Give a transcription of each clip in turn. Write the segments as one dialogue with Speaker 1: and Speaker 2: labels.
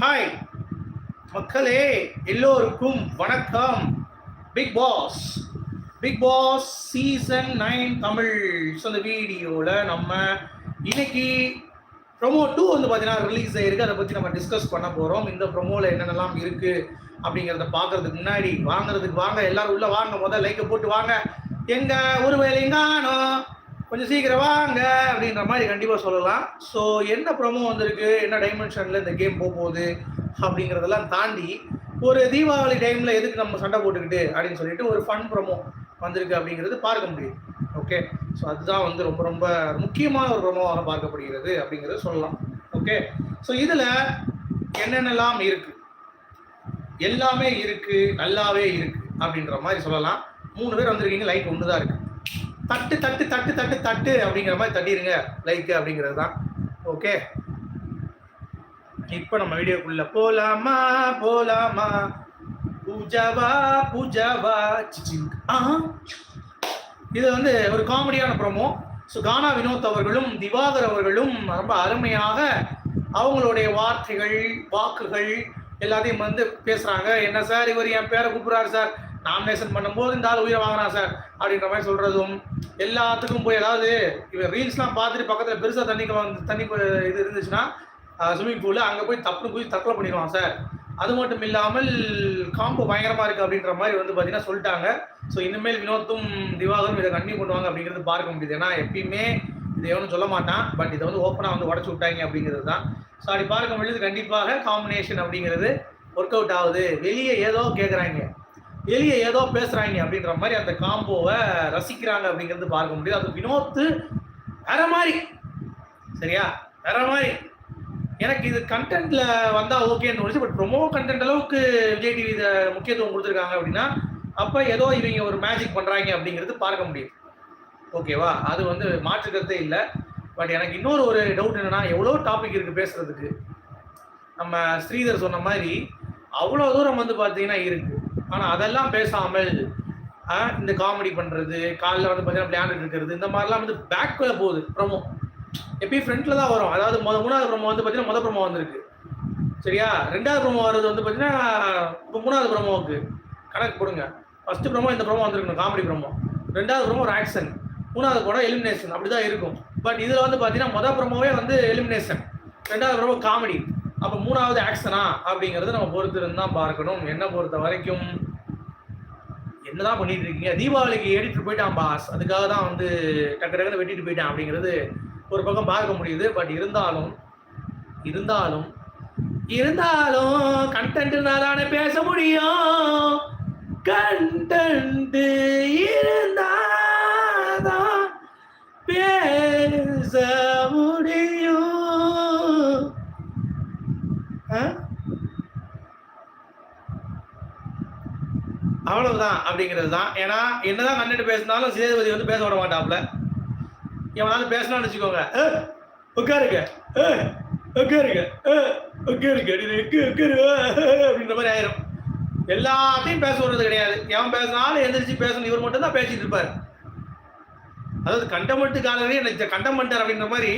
Speaker 1: Hi மக்களே எல்லோருக்கும் வணக்கம். Bigg Boss Bigg Boss season nine Tamil. So வீடியோவில் நம்ம இன்னைக்கு ப்ரொமோ டூ வந்து பார்த்தீங்கன்னா ரிலீஸ் ஆயிருக்கு. அதை பற்றி நம்ம டிஸ்கஸ் பண்ண போகிறோம் இந்த ப்ரொமோவில் என்னென்னலாம் இருக்குது அப்படிங்கிறத பார்க்கறதுக்கு முன்னாடி வாங்குறதுக்கு வாங்க. எல்லாரும் உள்ளே வாங்க. முதல் லைக்கை போட்டு வாங்க. எங்க ஒரு வேலையும் காணோம் கொஞ்சம் சீக்கிரம் வாங்க அப்படின்ற மாதிரி கண்டிப்பாக சொல்லலாம். ஸோ என்ன ப்ரோமோ வந்திருக்கு? என்ன டைமென்ஷனில் இந்த கேம் போக போகுது? அப்படிங்கிறதெல்லாம் தாண்டி ஒரு தீபாவளி டைமில் எதுக்கு நம்ம சண்டை போட்டுக்கிட்டு அப்படின்னு சொல்லிட்டு ஒரு ஃபன் ப்ரோமோ வந்திருக்கு அப்படிங்கிறது பார்க்க முடியுது. ஓகே ஸோ அதுதான் வந்து ரொம்ப ரொம்ப முக்கியமான ஒரு ப்ரோமோவாக பார்க்கப்படுகிறது அப்படிங்கிறத சொல்லலாம். ஓகே ஸோ இதில் என்னென்னலாம் இருக்கு? எல்லாமே இருக்கு நல்லாவே இருக்கு அப்படின்ற மாதிரி சொல்லலாம். மூணு பேர் வந்திருக்கீங்க லைக் ஒன்று தான் இருக்கு. தட்டு தட்டு தட்டு தட்டு தட்டு அப்படிங்கிற மாதிரி தட்டிடுங்க லைக் அப்படிங்கிறது தான் ஓகே இப்போ நம்ம வீடியோக்குள்ள போலாமா? போலாமா? பூஜாவா? பூஜாவா? ஆ? இது வந்து ஒரு காமெடியான ப்ரோமோ ஸோ கானா வினோத் அவர்களும் திவாகர் அவர்களும் ரொம்ப அருமையாக அவங்களுடைய வார்த்தைகள் வாக்குகள் எல்லாத்தையும் வந்து பேசுகிறாங்க என்ன சார் இவர் என் பேரை கூப்பிட்றாரு சார்? நாமினேஷன் பண்ணும்போது இந்த ஆள் உயிரை வாங்கினா சார் அப்படின்ற மாதிரி சொல்கிறதும் எல்லாத்துக்கும் போய் அதாவது இவர் ரீல்ஸ்லாம் பார்த்துட்டு பக்கத்தில் பெருசாக தண்ணிக்கு வந்து தண்ணி இது இருந்துச்சுன்னா ஸ்விம்மிங் பூலில் அங்கே போய் தப்புன்னு போய் தற்கொலை பண்ணிடுவான் சார் அது மட்டும் இல்லாமல் காம்போ பயங்கரமாக இருக்குது அப்படின்ற மாதிரி வந்து பார்த்தீங்கன்னா சொல்லிட்டாங்க. ஸோ இனிமேல் வினோத்தும் திவாகரும் இதை கண்டினியூ பண்ணுவாங்க அப்படிங்கிறது பார்க்க முடியுது. ஏன்னா எப்பயுமே இதை எவனும் சொல்ல மாட்டான். பட் இதை வந்து ஓப்பனாக வந்து உடச்சி விட்டாங்க அப்படிங்கிறது தான். ஸோ அப்படி பார்க்க முடியுது கண்டிப்பாக காம்பினேஷன் அப்படிங்கிறது ஒர்க் அவுட் ஆகுது. வெளியே ஏதோ கேட்குறாங்க எளிய ஏதோ பேசுகிறாங்க அப்படின்ற மாதிரி அந்த காம்போவை ரசிக்கிறாங்க அப்படிங்கிறது பார்க்க முடியுது. அது வினோத்து வேற மாதிரி. சரியா? வேற மாதிரி. எனக்கு இது கண்டென்ட்ல வந்தா ஓகேன்னு தோணுச்சு. பட் ப்ரொமோ கண்டென்ட் அளவுக்கு விஜய் டிவி இதை முக்கியத்துவம் கொடுத்துருக்காங்க அப்படின்னா அப்ப ஏதோ இவங்க ஒரு மேஜிக் பண்றாங்க அப்படிங்கிறது பார்க்க முடியுது ஓகேவா அது வந்து மாற்றுக்கிறதே இல்லை. பட் எனக்கு இன்னொரு ஒரு டவுட் என்னன்னா எவ்வளோ டாபிக் இருக்கு பேசுறதுக்கு? நம்ம ஸ்ரீதர் சொன்ன மாதிரி அவ்வளோ தூரம் வந்து பார்த்தீங்கன்னா இருக்கு. ஆனால் அதெல்லாம் பேசாமல் ஆ, இந்த காமெடி பண்ணுறது காலைல வந்து பார்த்தீங்கன்னா விளையாண்டுட்டு இருக்கிறது இந்த மாதிரிலாம் வந்து பேக்கில் போகுது ப்ரொமோ எப்பயும் ஃப்ரண்ட்டில் தான் வரும். அதாவது முத மூணாவது ப்ரமோ வந்து பார்த்தீங்கன்னா முத ப்ரோமோ வந்திருக்கு. சரியா? ரெண்டாவது ப்ரோமோ வர்றது வந்து பார்த்தீங்கன்னா இப்போ மூணாவது ப்ரமோவுக்கு கணக்கு போடுங்க. ஃபஸ்ட்டு ப்ரமோ இந்த ப்ரமோ வந்திருக்கணும் காமெடி ப்ரோமோ ரெண்டாவது ப்ரமோ ஒரு ஆக்ஷன் மூணாவது போனால் எலிமினேஷன் அப்படி தான் இருக்கும். பட் இதில் வந்து பார்த்தீங்கன்னா மொதல் ப்ரமோவே வந்து எலிமினேஷன் ரெண்டாவது ப்ரமோ காமெடி அப்போ மூணாவது ஆக்ஷனா அப்படிங்கிறத நம்ம பொறுத்து இருந்து தான் பார்க்கணும். என்ன பொறுத்த வரைக்கும் என்னதான் பண்ணிட்டு இருக்கீங்க? தீபாவளிக்கு எடுத்துட்டு போயிட்டான் பாஸ் அதுக்காக தான் வந்து டக்கு டக்குன்னு வெட்டிட்டு போயிட்டான் அப்படிங்கிறது ஒரு பக்கம் பார்க்க முடியுது. பட் இருந்தாலும் இருந்தாலும் இருந்தாலும் கண்டென்ட்னாலான பேச முடியும். கண்டென்ட் இருந்தாதான் பேச முடியும் ஆ? அவ்வளவுதான் அப்படிங்கிறது தான் ஏன்னா என்னதான் கண்டென்ட் பேசினாலும் சேதுபதி வந்து பேச விட மாட்டாப்ல எவனாலும் பேசலாம்னு வச்சுக்கோங்க. உட்காருங்க. உட்காருங்க. உட்காருங்க. உட்காரு, அப்படின்ற மாதிரி ஆயிரும். எல்லாத்தையும் பேச விடுறது கிடையாது. எவன் பேசினாலும் எந்திரிச்சு பேசணும். இவர் மட்டும் தான் பேசிட்டு இருப்பார். அதாவது கண்டமெண்ட்டுக்காரரே என்னை கண்டமெண்டர் அப்படின்ற மாதிரி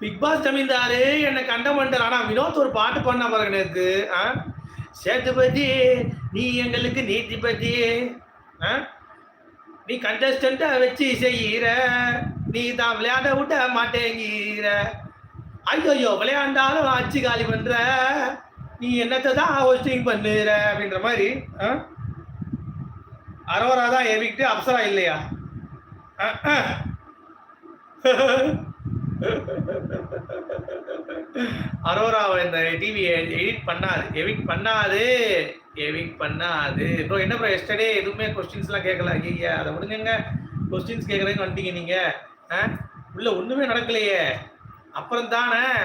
Speaker 1: பிக் பாஸ் ஜமீன்தாரு என்னை கண்டமெண்டர் ஆனால் வினோத் ஒரு பாட்டு பண்ண பாருங்க நேற்று ஆ? நீ எங்களுக்கு நீதிபதி. ஆ? நீ கண்டஸ்டண்ட்டை வச்சு செய்கிற நீ தான் விளையாட விட மாட்டேங்கிற. ஐயோ விளையாண்டாலும் ஆட்சி காலி பண்ற. நீ என்னத்தை தான் ஹோஸ்டிங் பண்ணுற அப்படின்ற மாதிரி ஆ? அரோரா தான் எவிக்கிட்டு அப்சரா இல்லையா? அரோரா அரோராவை இந்த டிவி எடிட் பண்ணாது. எவிக் பண்ணாது. எவிக் பண்ணாது. ப்ரோ என்ன ப்ரோ எஸ்டர்டே எதுவுமே கொஸ்டின்ஸ்லாம் கேட்கல. ஐயா அதை விடுங்க கொஸ்டின்ஸ் கேட்குறதுக்கு வந்துட்டீங்க நீங்கள் ஆ? உள்ள ஒன்றுமே நடக்கலையே. அப்புறம் தானே?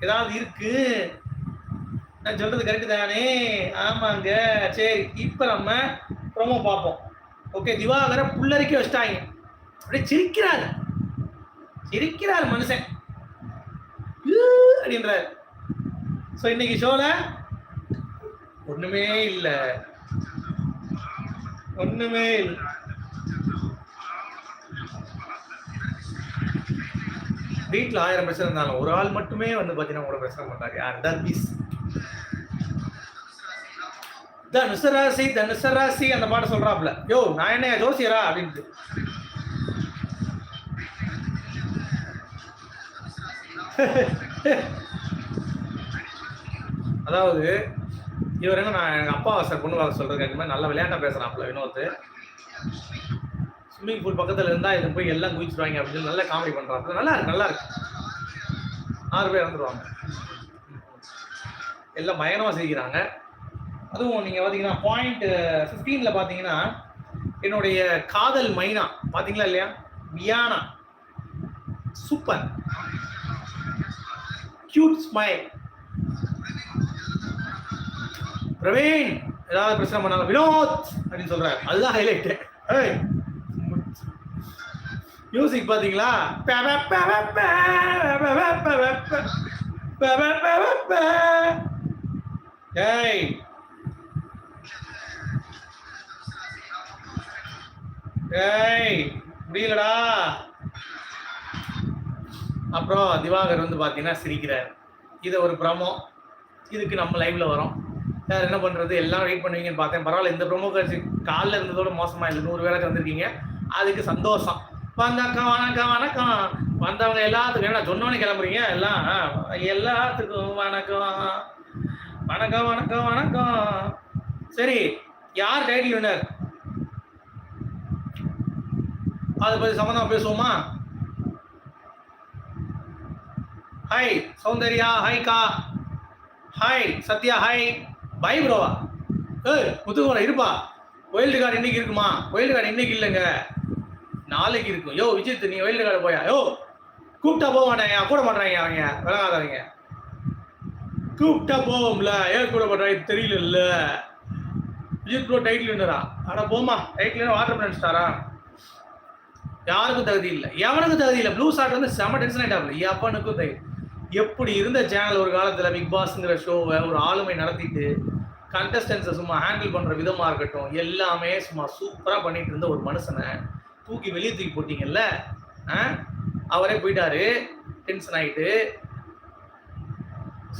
Speaker 1: ஏதாவது இருக்கு? நான் சொல்றது கரெக்டு தானே? ஆமாங்க. சரி இப்போ நம்ம ப்ரோமோ பார்ப்போம். ஓகே திவாகரை புல்லரிக்க வச்சிட்டாங்க. அப்படியே சிரிக்கிறாங்க. சிரிக்கிறார் மனுஷன். அப்படின்றார். ஸோ இன்னைக்கு ஷோல ஒண்ணுமே இல்லை. ஒண்ணுமே இல்லை. வீட்டில் ஆயிரம் பிரச்சனை இருந்தாலும் ஒரு ஆள் மட்டுமே வந்து பார்த்தீங்கன்னா கூட பிரச்சனை பண்ணுறாரு யார்? தர்பீஸ் தனுசராசி தனுசராசி அந்த பாட்டை சொல்றாப்ல. யோ நான் என்ன ஜோசியரா? அப்படின்ட்டு. அதாவது இவர் என்ன நான் எங்கள் அப்பா சார் பொண்ணு வாங்க சொல்கிறது இந்த மாதிரி நல்ல பேசுகிறான் பேசுறாப்ல வினோத் ஸ்விம்மிங் பூல் பக்கத்துல இருந்தால் இது போய் எல்லாம் குதிச்சிருவாங்க அப்படின்னு சொல்லி நல்லா காமெடி பண்ணுறாங்க நல்லா இருக்கு நல்லா இருக்கு. ஆறு பேர் இறந்துருவாங்க. எல்லாம் பயங்கரமாக சிரிக்கிறாங்க. அதுவும் நீங்கள் பார்த்தீங்கன்னா பாயிண்ட் ஃபிஃப்டீனில் பார்த்தீங்கன்னா என்னுடைய காதல் மைனா பார்த்தீங்களா இல்லையா? Viana. Super. Cute smile Praveen ஏதாவது பிரச்சனை பண்ணாங்க வினோத் அப்படின்னு சொல்றாரு அதுதான் ஹைலைட் மியூசிக் பாத்தீங்களா ஏய் ஏய் முடியலடா அப்புறம் திவாகர் வந்து பார்த்தீங்கன்னா சிரிக்கிறார். இது ஒரு ப்ரமோ இதுக்கு நம்ம லைவ்ல வரோம். வேறு என்ன பண்ணுறது எல்லாம் வெயிட் பண்ணுவீங்கன்னு பார்த்தேன். பரவாயில்ல இந்த ப்ரொமோ காட்சி காலில் இருந்ததோட மோசமாக இல்லை. நூறு பேருக்கு வந்திருக்கீங்க அதுக்கு சந்தோஷம். வந்தாக்கா வணக்கம் வணக்கம். வந்தவங்க எல்லாத்துக்கும் என்ன சொன்னோன்னே கிளம்புறீங்க? எல்லாம் ஆ, எல்லாத்துக்கும் வணக்கம். வணக்கம் வணக்கம் வணக்கம். சரி யார் டைட்டில் வினர் அதை பற்றி சம்மந்தமாக பேசுவோமா? ஹாய் சௌந்தர்யா ஹாய் கா ஹாய் சத்யா ஹாய் பை ப்ரோவா ஏ முத்துக்குமரன் இருப்பா. ஒயில்டு கார்டு இன்னைக்கு இருக்குமா? ஒயில்டு கார்டு இன்னைக்கு இல்லைங்க. நாளைக்கு இருக்கும். யோ விஜித் நீ ஒயில்டு கார்டு போயா? யோ கூப்பிட்டா போக மாட்டாங்க. கூட மாட்டாங்க அவங்க? விளங்காதவங்க. கூப்பிட்டா போவோம்ல ஏன் கூட மாட்டாங்க தெரியல விஜித் ப்ரோ டைட்டில் வின்னரா அட போமா டைட்டில் வாட்டர் பிளான் ஸ்டாரா யாருக்கும் தகுதி இல்லை. எவனுக்கும் தகுதி இல்லை. ப்ளூ ஷாட் வந்து செம டென்ஷன் ஆகிட்டாப்ல எப்பனுக்கும் தகுதி. எப்படி இருந்த சேனல் ஒரு காலத்தில் பிக் பாஸ்ங்கிற ஷோவை ஒரு ஆளுமை நடத்திட்டு கண்டஸ்டன்ஸை சும்மா ஹேண்டில் பண்ணுற விதமாக இருக்கட்டும் எல்லாமே சும்மா சூப்பராக பண்ணிட்டு இருந்த ஒரு மனுஷனை தூக்கி வெளியே தூக்கி போட்டிங்கல்ல? ஆ? அவரே போயிட்டாரு. டென்ஷன் ஆகிட்டு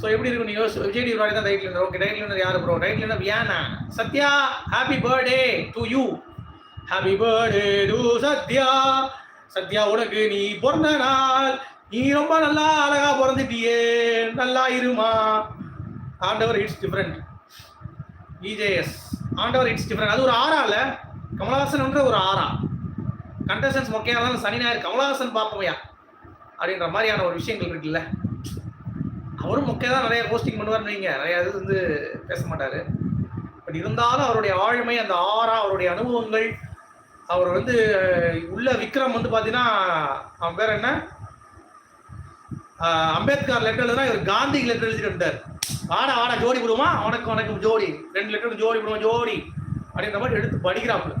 Speaker 1: ஸோ எப்படி இருக்கும்? நீங்கள் யோசி- விஜய் டிவி தான் டைட்டில் ஓகே டைட்டில் யார் bro title Viana. Sathya happy birthday to you happy birthday to Sathya. Sathya உனக்கு நீ பிறந்த நாள். நீ ரொம்ப நல்லா அழகா பிறந்துட்டியே நல்லா இருமா. ஆண்டவர் இட்ஸ் டிஃப்ரெண்ட் இஜேஎஸ் ஆண்டவர் இட்ஸ் டிஃப்ரெண்ட் அது ஒரு ஆறால கமலஹாசன்ன்ற ஒரு ஆறா கண்டஸ்டன்ஸ் மொக்கையா இருந்தாலும் சனி ஞாயிறு கமலஹாசன் பார்ப்போம்யா? அப்படின்ற மாதிரியான ஒரு விஷயங்கள் இருக்குல்ல. அவரும் மொக்கையா தான் நிறைய போஸ்டிங் பண்ணுவார்னு வைங்க. நிறைய இது வந்து பேச மாட்டாரு. பட் இருந்தாலும் அவருடைய ஆளுமை அந்த ஆறா அவருடைய அனுபவங்கள் அவர் வந்து உள்ள விக்ரம் வந்து பார்த்தீங்கன்னா அவன் பேர் என்ன? அம்பேத்கர் லெட்டர் தான் இவர் காந்தி லெட்டர் எழுதிட்டு வந்தார் வாடா வாடா ஜோடி விடுவோமா உனக்கு உனக்கு ஜோடி. ரெண்டு லெட்டர் ஜோடி விடுவோம் ஜோடி. அப்படின்ற மாதிரி எடுத்து படிக்கிறாப்புல.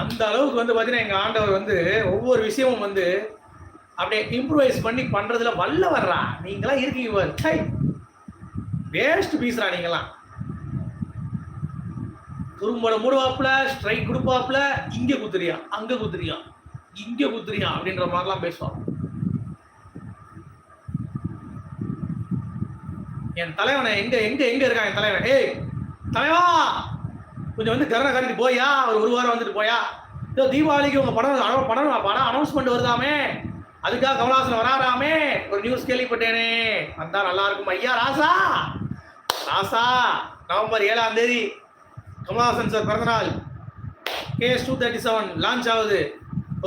Speaker 1: அந்த அளவுக்கு வந்து பார்த்தீங்கன்னா எங்கள் ஆண்டவர் வந்து ஒவ்வொரு விஷயமும் வந்து அப்படியே இம்ப்ரூவைஸ் பண்ணி பண்ணுறதுல வல்ல வர்றா நீங்களாம் இருக்கீங்க பாரு. ச்சை. வேஸ்ட் பீஸ்ரா நீங்களாம் குறும்பட மூடுவாப்புல ஸ்ட்ரைக் கொடுப்பாப்புல இங்கே குத்துறியா அங்கே குத்துறியா இங்கே குத்துறியா அப்படின்ற மாதிரிலாம் பேசுவான் என் தலைவனை எங்க எங்க எங்க இருக்கான் என் தலைவன்? ஏய் தலைவா! கொஞ்சம் வந்து கருணை காட்டிட்டு போயா ஒரு ஒரு வாரம் வந்துட்டு போயா இதோ தீபாவளிக்கு உங்க படம் படம் படம் அனௌன்ஸ்மெண்ட் வருதாமே? அதுக்காக கமலஹாசன் வராராமே? ஒரு நியூஸ் கேள்விப்பட்டேனே. வந்தா நல்லா இருக்கும் ஐயா ராசா! ராசா நவம்பர் ஏழாம் தேதி கமலஹாசன் சார் பிறந்தநாள். KS two thirty seven launch ஆகுது.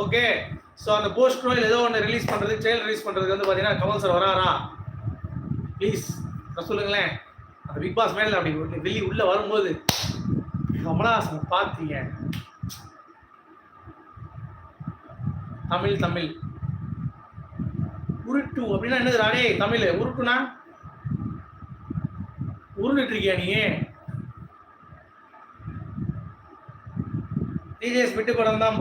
Speaker 1: ஓகே ஸோ அந்த போஸ்ட் ரோயில் ஏதோ ஒன்று ரிலீஸ் பண்ணுறதுக்கு ட்ரெயில் ரிலீஸ் பண்ணுறதுக்கு வந்து பார்த்தீங்கன்னா கமல் சார் வராரா? ப்ளீஸ் சொல்லுங்களேன். அந்த பிக் பாஸ் மேல அப்படி ஒரு வெளியே உள்ள வரும்போது கமலஹாசன் பார்த்தீங்க தமிழ் தமிழ். உருட்டு அப்படின்னா என்னது ராடே தமிழ் உருட்டுனா? உருண்டுட்டு இருக்கியா நீ? டிஜேஎஸ் விட்டு படம் தான்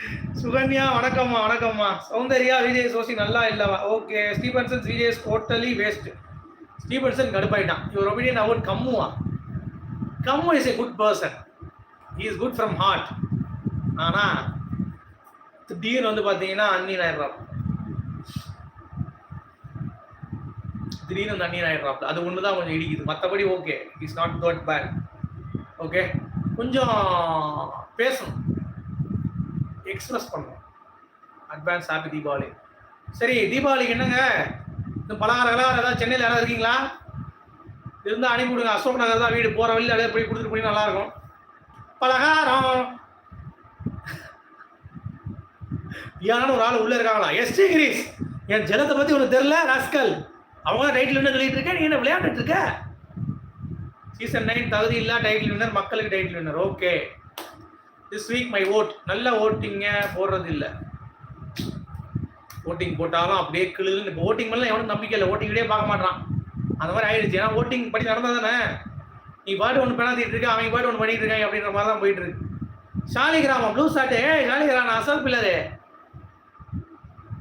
Speaker 1: சுகன்யா வணக்கம்மா வணக்கம்மா. சௌந்தர்யா விஜய் சோசி நல்லா இல்லவா? Okay Stephenson Vijay totally waste Stephenson கடுப்பாயிட்டான். இவர் opinion out கம்முவா? Kammu is a good person is good from heart ஆனா திடீர்னு வந்து பார்த்தீங்கன்னா அந்நியன் ஆயிடுறாப்ல திடீர்னு வந்து அந்நியன் ஆயிடுறாப்ல அது ஒன்று தான் கொஞ்சம் இடிக்குது. மற்றபடி okay is not that bad okay கொஞ்சம் பேசணும். எக்ஸ்பிரஸ் பண்ணுறோம் அட்வான்ஸ் ஹாப்பி தீபாவளி. சரி தீபாவளிக்கு என்னங்க? இந்த பலகாரங்களா ஏதாவது சென்னையில் யாராவது இருக்கீங்களா? இருந்தால் அனுப்பி விடுங்க அசோக் நகர் தான் வீடு. போகிற வழியில் அப்படியே போய் கொடுத்துட்டு போய் நல்லாயிருக்கும். பலகாரம். யாரும் ஒரு ஆள் உள்ளே இருக்காங்களா? எஸ் கிரீஸ் என் ஜலத்தை பற்றி உனக்கு தெரில ராஸ்கல். அவங்க டைட்டில் என்ன சொல்லிட்டு இருக்க நீ என்ன விளையாண்டுட்டு இருக்க? சீசன் நைன் தகுதி இல்லா டைட்டில் வின்னர் மக்களுக்கு title winner okay this week my vote நல்ல ஓட்டிங்க போடுறது இல்லை ஓட்டிங் போட்டாலும் அப்படியே கிளுன்னு இப்போ ஓட்டிங் மேலே எவனும் நம்பிக்கை இல்லை. ஓட்டிங் பார்க்க மாட்டான் அந்த மாதிரி ஆயிடுச்சு. ஏன்னா ஓட்டிங் படி நடந்தா தானே? நீ பாட்டு ஒன்று பெணாத்திட்டு இருக்க அவங்க பாட்டு ஒன்று பண்ணிட்டு இருக்காங்க அப்படின்ற மாதிரி தான் போயிட்டு இருக்கு. ஷாலி கிராமம் ப்ளூ சாட்டு ஏ ஷாலி கிராமம் அசல் பிள்ளாரு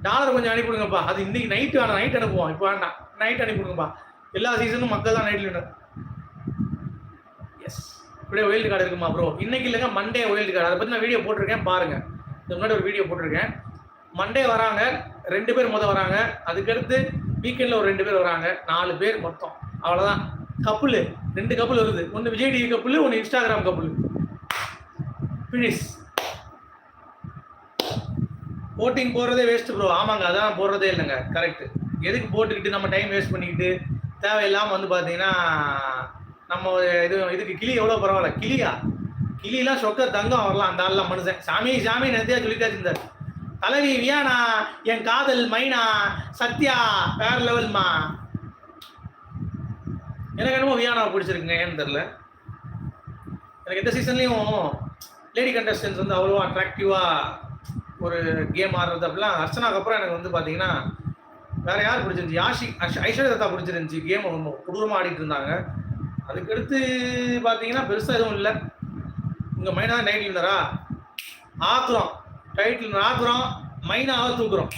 Speaker 1: டாலர் கொஞ்சம் அனுப்பி விடுங்கப்பா அது இன்னைக்கு நைட்டு வேணாம். நைட் அனுப்புவோம். இப்போ வேண்டாம். நைட் அனுப்பி விடுங்கப்பா எல்லா சீசனும் மக்கள் தான் நைட்டில் இப்படியே ஒயில்டு கார்டு இருக்குமா ப்ரோ இன்னைக்கு இல்லைங்க மண்டே ஒயில்டு கார்டு அதை பற்றி நான் வீடியோ போட்டிருக்கேன் பாருங்க. இதுக்கு முன்னாடி ஒரு வீடியோ போட்டிருக்கேன். மண்டே வராங்க ரெண்டு பேர் மொதல் வராங்க. அதுக்கடுத்து வீக்கெண்டில் ஒரு ரெண்டு பேர் வராங்க. நாலு பேர் மொத்தம். அவ்வளோதான் கப்புள் ரெண்டு கப்புள் வருது. ஒன்று விஜய் டிவி கப்புள் ஒன்று இன்ஸ்டாகிராம் கப்புள் ஃபினிஷ் போட்டிங் போடுறதே வேஸ்ட் ப்ரோ ஆமாங்க அதான் போடுறதே இல்லைங்க. கரெக்ட் எதுக்கு போட்டுக்கிட்டு நம்ம டைம் வேஸ்ட் பண்ணிக்கிட்டு தேவையில்லாமல் வந்து பார்த்தீங்கன்னா நம்ம இது இதுக்கு கிளி எவ்வளோ பரவாயில்ல? கிளியா? கிளிலாம் சொக்க தங்கம் வரலாம் அந்த ஆள்லாம் மனுஷன். சாமி சாமி நந்தியா சொல்லிட்டே இருந்தார் தலைவி வியானா என் காதல் மைனா சத்யா வேற லெவல்மா? எனக்கு என்னமோ வியானாவை பிடிச்சிருக்குங்க ஏன்னு தெரில எனக்கு எந்த சீசன்லேயும் லேடி கண்டஸ்டன்ஸ் வந்து அவ்வளோ அட்ராக்டிவாக ஒரு கேம் ஆடுறது அப்படிலாம் அர்ச்சனாக்கு அப்புறம் எனக்கு வந்து பார்த்தீங்கன்னா வேற யார் பிடிச்சிருந்துச்சு? யாஷி ஐஸ்வர்யா தத்தா பிடிச்சிருந்துச்சு கேம் ரொம்ப கொடூரமாக ஆடிட்டு இருந்தாங்க. அதுக்கடுத்து பார்த்தீங்கன்னா பெருசாக எதுவும் இல்லை. உங்கள் மைனா நைட் வின்னரா ஆக்குறோம் டைட்டில் ஆக்குறோம் மைனாவை தூக்குறோம்.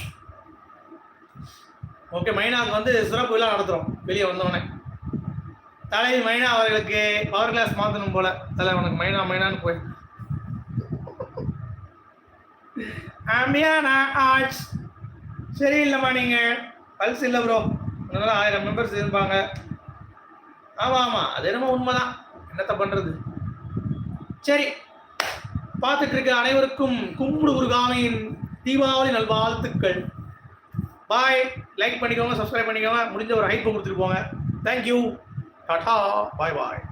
Speaker 1: ஓகே மைனாவுக்கு வந்து சிறப்பு விழா நடத்துகிறோம் வெளியே வந்தோடனே தலை மைனா அவர்களுக்கு பவர் கிளாஸ் மாற்றணும் போல. தலை உனக்கு மைனா மைனான்னு போய். ஆம்பியானா ஆர்ட்ஸ் சரியில்லைம்மா நீங்கள் பல்ஸ் இல்லை ப்ரோ அதனால ஆயிரம் மெம்பர்ஸ் இருப்பாங்க. ஆமாம் ஆமாம் அது என்னமோ உண்மைதான். என்னத்த பண்ணுறது சரி. பார்த்துட்டு இருக்க அனைவருக்கும் கும்பிடு குருகாமியின் தீபாவளி நல்வாழ்த்துக்கள். பாய் லைக் பண்ணிக்கோங்க சப்ஸ்கிரைப் பண்ணிக்கோங்க. முடிஞ்ச ஒரு ஹைப் கொடுத்துட்டு போங்க. தேங்க்யூ டாடா பாய் பாய்